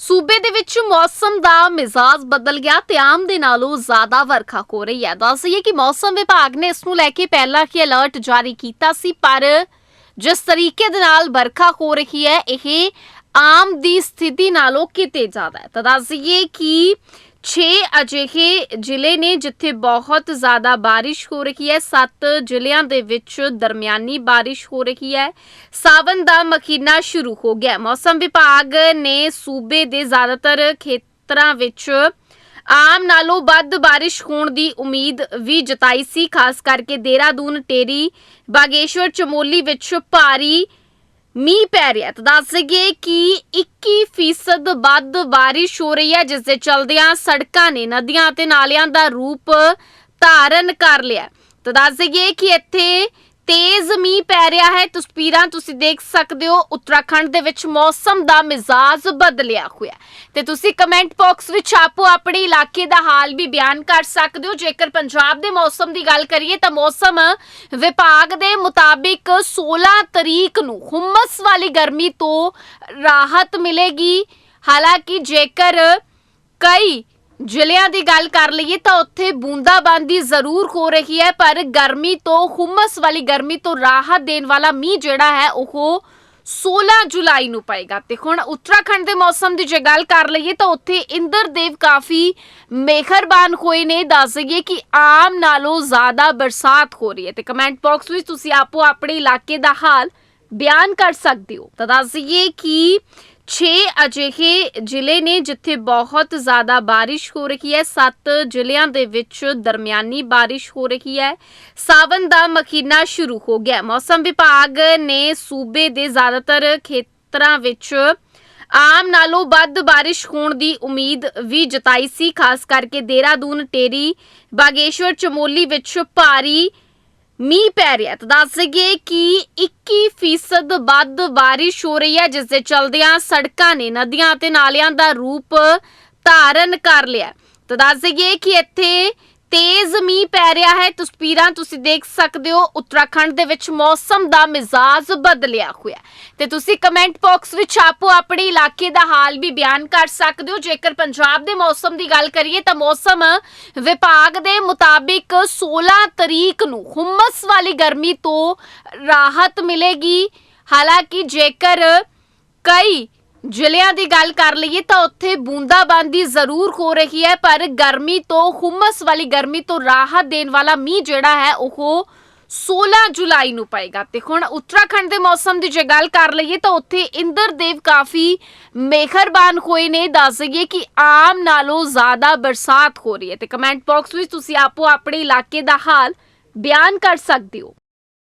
ਸੂਬੇ ਦੇ ਵਿੱਚ ਮੌਸਮ ਦਾ ਮਿਜ਼ਾਜ ਬਦਲ ਗਿਆ ਤੇ ਆਮ ਦੇ ਨਾਲੋਂ ਜ਼ਿਆਦਾ ਵਰਖਾ ਹੋ ਰਹੀ ਹੈ। ਦੱਸ ਦੱਸਈਏ ਕਿ ਮੌਸਮ ਵਿਭਾਗ ਨੇ ਇਸ ਨੂੰ ਲੈ ਕੇ ਪਹਿਲਾਂ ਹੀ ਅਲਰਟ ਜਾਰੀ ਕੀਤਾ ਸੀ, ਪਰ ਜਿਸ ਤਰੀਕੇ ਦੇ ਨਾਲ ਵਰਖਾ ਹੋ ਰਹੀ ਹੈ, ਇਹ ਆਮ ਦੀ ਸਥਿਤੀ ਨਾਲੋਂ ਕਿਤੇ ਜ਼ਿਆਦਾ ਹੈ। ਤਾਂ ਦੱਸਈਏ ਕਿ 6 ਅਜਿਹੇ ਜ਼ਿਲ੍ਹੇ ਨੇ ਜਿੱਥੇ ਬਹੁਤ ਜ਼ਿਆਦਾ ਬਾਰਿਸ਼ ਹੋ ਰਹੀ ਹੈ। 7 ਜ਼ਿਲ੍ਹਿਆਂ ਦੇ ਵਿੱਚ ਦਰਮਿਆਨੀ ਬਾਰਿਸ਼ ਹੋ ਰਹੀ ਹੈ। ਸਾਵਨ ਦਾ ਮਹੀਨਾ ਸ਼ੁਰੂ ਹੋ ਗਿਆ। ਮੌਸਮ ਵਿਭਾਗ ਨੇ ਸੂਬੇ ਦੇ ਜ਼ਿਆਦਾਤਰ ਖੇਤਰਾਂ ਵਿੱਚ ਆਮ ਨਾਲੋਂ ਵੱਧ ਬਾਰਿਸ਼ ਹੋਣ ਦੀ ਉਮੀਦ ਵੀ ਜਤਾਈ ਸੀ। ਖਾਸ ਕਰਕੇ ਦੇਹਰਾਦੂਨ, ਟੇਰੀ, ਬਾਗੇਸ਼ਵਰ, ਚਮੋਲੀ ਵਿੱਚ ਭਾਰੀ ਮੀਂਹ ਪੈ ਰਿਹਾ ਹੈ। ਤਾਂ ਦੱਸ ਦਈਏ ਕਿ 21% ਵੱਧ ਬਾਰਿਸ਼ ਹੋ ਰਹੀ ਹੈ, ਜਿਸ ਦੇ ਚਲਦਿਆਂ ਸੜਕਾਂ ਨੇ ਨਦੀਆਂ ਅਤੇ ਨਾਲਿਆਂ ਦਾ ਰੂਪ ਧਾਰਨ ਕਰ ਲਿਆ ਤਾਂ ਦੱਸ ਦਈਏ ਕਿ ਇੱਥੇ ਤੇਜ਼ ਮੀਂਹ ਪੈ ਰਿਹਾ ਹੈ, ਤਸਵੀਰਾਂ ਤੁਸੀਂ ਦੇਖ ਸਕਦੇ ਹੋ, ਉੱਤਰਾਖੰਡ ਦੇ ਵਿੱਚ ਮੌਸਮ ਦਾ ਮਿਜ਼ਾਜ ਬਦਲਿਆ ਹੋਇਆ ਤੇ ਤੁਸੀਂ ਕਮੈਂਟ ਬਾਕਸ ਵਿੱਚ ਆਪੋ ਆਪਣੇ ਇਲਾਕੇ ਦਾ ਹਾਲ ਵੀ ਬਿਆਨ ਕਰ ਸਕਦੇ ਹੋ। ਜੇਕਰ ਪੰਜਾਬ ਦੇ ਮੌਸਮ ਦੀ ਗੱਲ ਕਰੀਏ ਤਾਂ ਮੌਸਮ ਵਿਭਾਗ ਦੇ ਮੁਤਾਬਿਕ 16 ਤਰੀਕ ਨੂੰ ਹੁਮਸ ਵਾਲੀ ਗਰਮੀ ਤੋਂ ਰਾਹਤ ਮਿਲੇਗੀ। ਹਾਲਾਂਕਿ ਜੇਕਰ ਕਈ ਜ਼ਿਲ੍ਹਿਆਂ ਦੀ ਗੱਲ ਕਰ ਲਈਏ ਤਾਂ ਉੱਥੇ ਬੂੰਦਾਬਾਂਦੀ ਜ਼ਰੂਰ ਹੋ ਰਹੀ ਹੈ, ਪਰ ਗਰਮੀ ਤੋਂ, ਹੁਮਸ ਵਾਲੀ ਗਰਮੀ ਤੋਂ ਰਾਹਤ ਦੇਣ ਵਾਲਾ ਮੀਂਹ ਜਿਹੜਾ ਹੈ, ਉਹ 16 ਜੁਲਾਈ ਨੂੰ ਪਏਗਾ। ਤੇ ਹੁਣ ਉੱਤਰਾਖੰਡ ਦੇ ਮੌਸਮ ਦੀ ਜੇ ਗੱਲ ਕਰ ਲਈਏ ਤਾਂ ਉੱਥੇ ਇੰਦਰਦੇਵ ਕਾਫੀ ਮਿਹਰਬਾਨ ਹੋਏ ਨੇ। ਦੱਸ ਦਈਏ ਕਿ ਆਮ ਨਾਲੋਂ ਜ਼ਿਆਦਾ ਬਰਸਾਤ ਹੋ ਰਹੀ ਹੈ। ਤੇ ਕਮੈਂਟ ਬਾਕਸ ਵਿੱਚ ਤੁਸੀਂ ਆਪੋ ਆਪਣੇ ਇਲਾਕੇ ਦਾ ਹਾਲ ਬਿਆਨ ਕਰ ਸਕਦੇ ਹੋ। ਤਾਂ ਦੱਸ ਦਈਏ ਕਿ 6 ਅਜਿਹੇ ਜ਼ਿਲ੍ਹੇ ਨੇ ਜਿੱਥੇ ਬਹੁਤ ਜ਼ਿਆਦਾ ਬਾਰਿਸ਼ ਹੋ ਰਹੀ ਹੈ। 7 ਜ਼ਿਲ੍ਹਿਆਂ ਦੇ ਵਿੱਚ ਦਰਮਿਆਨੀ ਬਾਰਿਸ਼ ਹੋ ਰਹੀ ਹੈ। ਸਾਵਨ ਦਾ ਮਹੀਨਾ ਸ਼ੁਰੂ ਹੋ ਗਿਆ। ਮੌਸਮ ਵਿਭਾਗ ਨੇ ਸੂਬੇ ਦੇ ਜ਼ਿਆਦਾਤਰ ਖੇਤਰਾਂ ਵਿੱਚ ਆਮ ਨਾਲੋਂ ਵੱਧ ਬਾਰਿਸ਼ ਹੋਣ ਦੀ ਉਮੀਦ ਵੀ ਜਤਾਈ ਸੀ। ਖਾਸ ਕਰਕੇ ਦੇਹਰਾਦੂਨ, ਟੇਰੀ, ਬਾਗੇਸ਼ਵਰ, ਚਮੋਲੀ ਵਿੱਚ ਭਾਰੀ ਮੀਂਹ ਪੈ ਰਿਹਾ ਹੈ। ਤਾਂ ਦੱਸ ਦਈਏ ਕਿ 21% ਵੱਧ ਬਾਰਿਸ਼ ਹੋ ਰਹੀ ਹੈ, ਜਿਸ ਦੇ ਚਲਦਿਆਂ ਸੜਕਾਂ ਨੇ ਨਦੀਆਂ ਅਤੇ ਨਾਲਿਆਂ ਦਾ ਰੂਪ ਧਾਰਨ ਕਰ ਲਿਆ ਤਾਂ ਦੱਸ ਦਈਏ ਕਿ ਇੱਥੇ ਤੇਜ਼ ਮੀਂਹ ਪੈ ਰਿਹਾ ਹੈ। ਤਸਵੀਰਾਂ ਤੁਸੀਂ ਦੇਖ ਸਕਦੇ ਹੋ, ਉੱਤਰਾਖੰਡ ਦੇ ਵਿੱਚ ਮੌਸਮ ਦਾ ਮਿਜ਼ਾਜ ਬਦਲਿਆ ਹੋਇਆ ਹੈ। ਤੇ ਤੁਸੀਂ ਕਮੈਂਟ ਬਾਕਸ ਵਿੱਚ ਆਪੋ ਆਪਣੇ ਇਲਾਕੇ ਦਾ ਹਾਲ ਵੀ ਬਿਆਨ ਕਰ ਸਕਦੇ ਹੋ। ਜੇਕਰ ਪੰਜਾਬ ਦੇ ਮੌਸਮ ਦੀ ਗੱਲ ਕਰੀਏ ਤਾਂ ਮੌਸਮ ਵਿਭਾਗ ਦੇ ਮੁਤਾਬਿਕ 16 ਤਰੀਕ ਨੂੰ ਹੁਮਸ ਵਾਲੀ ਗਰਮੀ ਤੋਂ ਰਾਹਤ ਮਿਲੇਗੀ। ਹਾਲਾਂਕਿ ਜੇਕਰ ਕਈ ਜ਼ਿਲ੍ਹਿਆਂ ਦੀ ਗੱਲ ਕਰ ਲਈਏ ਤਾਂ ਉੱਥੇ ਬੂੰਦਾਬਾਂਦੀ ਜ਼ਰੂਰ ਹੋ ਰਹੀ ਹੈ, ਪਰ ਗਰਮੀ ਤੋਂ, ਹੁਮਸ ਵਾਲੀ ਗਰਮੀ ਤੋਂ ਰਾਹਤ ਦੇਣ ਵਾਲਾ ਮੀਂਹ ਜਿਹੜਾ ਹੈ, ਉਹ 16 ਜੁਲਾਈ ਨੂੰ ਪਏਗਾ। ਤੇ ਹੁਣ ਉੱਤਰਾਖੰਡ ਦੇ ਮੌਸਮ ਦੀ ਜੇ ਗੱਲ ਕਰ ਲਈਏ ਤਾਂ ਉੱਥੇ ਇੰਦਰਦੇਵ ਕਾਫੀ ਮਿਹਰਬਾਨ ਹੋਏ ਨੇ। ਦੱਸ ਦਈਏ ਕਿ ਆਮ ਨਾਲੋਂ ਜ਼ਿਆਦਾ ਬਰਸਾਤ ਹੋ ਰਹੀ ਹੈ। ਤੇ ਕਮੈਂਟ ਬਾਕਸ ਵਿੱਚ ਤੁਸੀਂ ਆਪੋ ਆਪਣੇ ਇਲਾਕੇ ਦਾ ਹਾਲ ਬਿਆਨ ਕਰ ਸਕਦੇ ਹੋ।